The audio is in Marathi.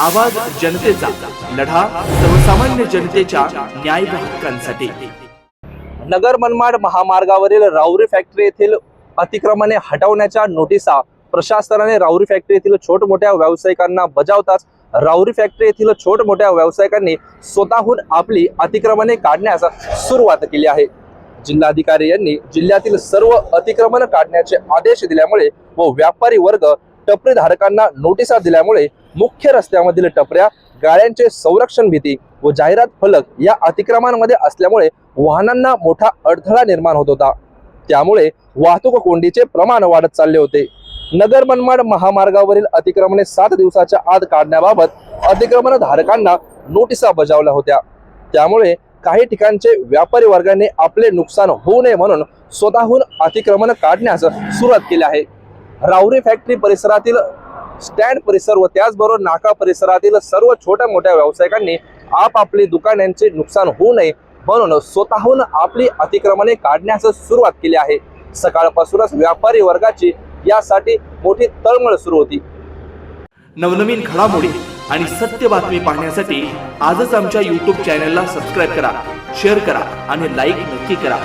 आवाज जनतेचा लढा सर्वसामान्य जनतेच्या न्याय हक्कांसाठी. नगर मनमाड महामार्गावरील राऊरी फॅक्टरी येथील अतिक्रमणे हटवण्याच्या नोटिसा प्रशासनाने राऊरी फॅक्टरी येथील छोट मोठ्या व्यावसायिकांना बजावताच राऊरी फॅक्टरी येथील छोट मोठ्या व्यावसायिकांनी स्वतःहून आपली अतिक्रमणे काढण्यास सुरुवात केली आहे. जिल्हाधिकारी यांनी जिल्ह्यातील सर्व अतिक्रमण काढण्याचे आदेश दिल्यामुळे व व्यापारी वर्ग टपरी धारकांना नोटिसा दिल्यामुळे मुख्य रस्त्यामधील टपऱ्या गाड्यांचे संरक्षण भीती व जाहिरात फलक या अतिक्रमांमध्ये असल्यामुळे वाहनांना मोठा अडथळा निर्माण होत होता. त्यामुळे वाहतूक कोंडीचे प्रमाण वाढत चालले होते. नगर मनमाड महामार्गावरील अतिक्रमणे सात दिवसाच्या आत काढण्याबाबत अतिक्रमण धारकांना नोटिसा बजावल्या होत्या. त्यामुळे काही ठिकाणचे व्यापारी वर्गाने आपले नुकसान होऊ नये म्हणून स्वतःहून अतिक्रमण काढण्यास सुरुवात केली आहे. रावरी फॅक्टरी परिसरातील स्टँड परिसर व त्याचबरोबर नाका परिसरातील सर्व छोट्या मोठ्या व्यावसायिकांनी आपापली दुकानांचे नुकसान होऊ नये म्हणून स्वतःहून आपली अतिक्रमणे काढण्यास सुरुवात केली आहे. सकाळपासूनच व्यापारी वर्गाची यासाठी मोठी तळमळ सुरू होती. नवनवीन घडामोडी आणि सत्य बातमी पाहण्यासाठी आजच आमच्या यूट्यूब चॅनलला सबस्क्राईब करा शेअर करा आणि लाईक नक्की करा.